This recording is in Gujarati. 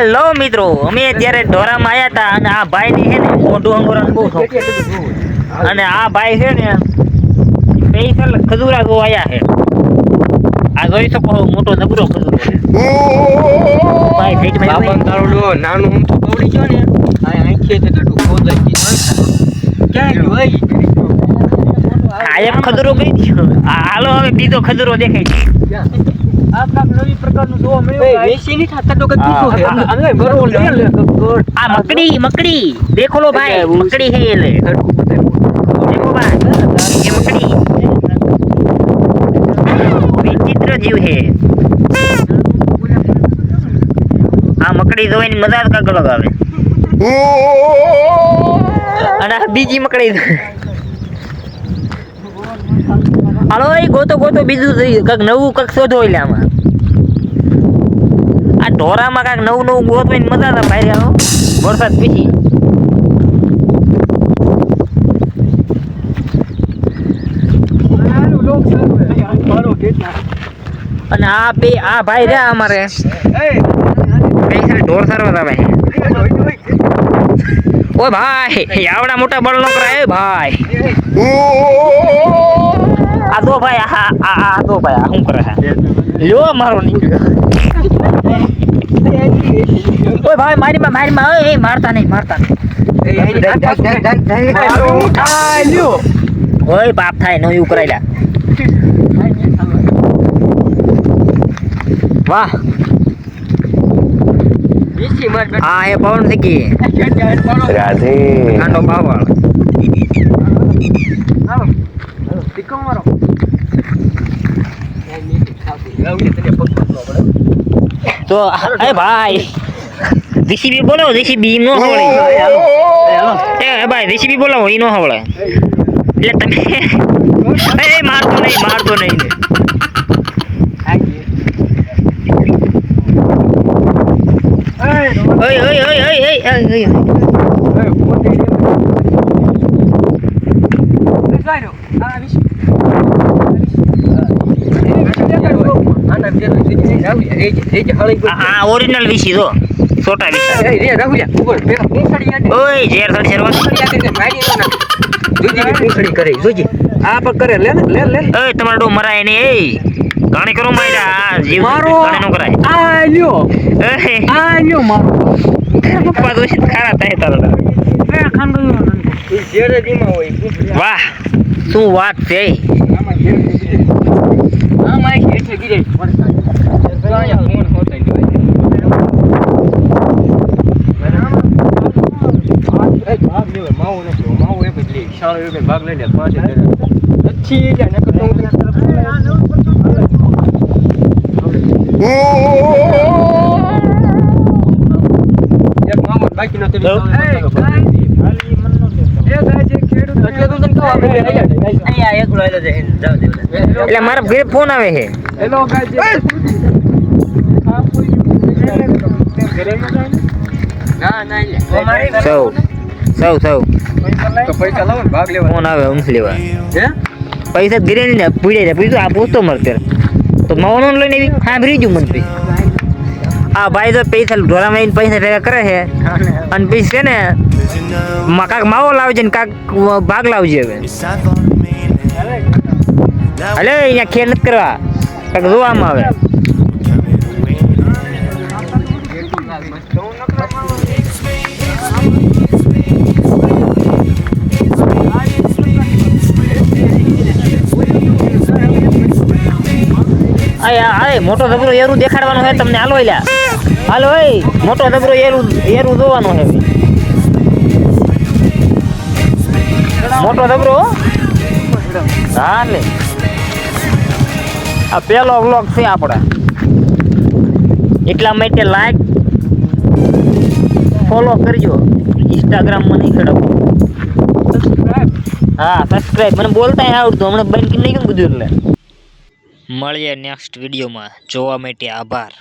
હેલો મિત્રો અમે અત્યારે ઢોરામાં આવ્યા હતા અને આ ભાઈ ને છે ને મોઢું અંગોરાનું બહુ શોખ. અને આ ભાઈ છે ને સ્પેશિયલ ખજૂરા આયા છે. આ જોઈ શકો મોટો નબરો ખજૂરો ભાઈ સાઈડમાં બાપા જોઈ. તારું નાનું હું તો પવડી ગયો ને આ આંખે છે તો ગયું ક્યાં? ભાઈ આ એક ખજૂરો આ હાલો હવે બીજો ખજૂરો દેખાય છે. નવી પ્રકારનું જોવા મળ્યું ભાઈ વેસી નહીં થાતા તો હા, હા. છે લે આ મકડી મકડી. દેખો લો ભાઈ મકડી છે લે દેખો ભાઈ એ મકડી. વિચિત્ર જીવ હે આ મકડી જોઈને મજા જ કાંક અલગ આવે. અને બીજી મકડી. હાલો એ ગોતો ગોતો બીજું કંઈક નવું કંઈક શોધો એટલે આમાં આ ઢોરામાં કાંઈક નવું નવું ગોતવાની મજા હતા ભાઈ હાલો વરસાદ પીછી અને આ બે આ ભાઈ રહ્યા અમારે ઢોર સારવા હતા ભાઈ ઓ ભાઈ આવડા મોટા બળ નો કરાય ભાઈ આ દો ભાઈ આ આ દો ભાઈ આ શું કરે છે લ્યો મારો નીકળ્યો ઓય ભાઈ મારી માં મારી માં ઓય એ મારતા નહીં મારતા નહીં ઓય બાપ થાય નો એવું કરાયલા વાહ હા એ પવન સિક્કી રાધે કાંડો બાવળ તો એ ભાઈ રેસીપી બોલાવો રેસીપી નો હવળે. એ ભાઈ રેસીપી બોલાવો ઈ નો હવળે. એટલે તમે એ મારતો નહીં મારતો નહીં. ઓય ઓય ઓય ઓય ઓય ઓય ઓય. ઓય આ- આ ઓરિજિનલ વિસી જો છોટા વિસી ઓય ઝેર થડ શેરવા આ પર કરે લે લે લે ઓય તમારો ડો મરાય ને એ ગાણી કરો માર્યા આ જીવ મારો. ગાણી નો કરાય. આ લ્યો. આ લ્યો મારો. પપ્પા તો ખારા થાય તારો. એ ખાંડો વાહ શું વાત છે? ભાગ લઈ લે પાંચ અચ્છી લે નકર તો એક મામો બાકી નો એટલે મારા ઘરે ફોન આવે છે. હેલો ગાય જે આ કોઈ ઘરે ન જાય ને ના ના લે સૌ સૌ સૌ. તો પૈસા લાવો ને ભાગ લેવા. ફોન આવે ઊંઘ લેવા. પૈસા ગીરે નહીં પીડે ને પીધું આ પૂછતો મળતે તો મૌનો લઈને એવી સાંભળી ગયું મંત્રી આ ભાઈ તો પૈસા ઢોરામાં પૈસા ભેગા કરે છે. અને પછી છે ને માં કાંક માવો લાવજે ને કાંક ભાગ લાવજે હવે. અલે અહીંયા ખેલ નથી કરવા. કાંક જોવામાં આવે. મોટો ધબરો એરું દેખાડવાનો હે તમને. હાલો લ્યા હાલો મોટો ધબરો એરું એરું જોવાનો છે મોટો દબરો હો. લે. આ પેલો વ્લોગ છે આપણે એટલા માટે લાઈક ફોલો કરજો. ઇન્સ્ટાગ્રામમાં નહીં ખડકો. હા સબસ્ક્રાઈબ મને બોલતા આવડતું. હમણાં બંધ કરી નાખ્યું ને બધું એટલે. મળીએ નેક્સ્ટ વિડીયોમાં જોવા માટે આભાર.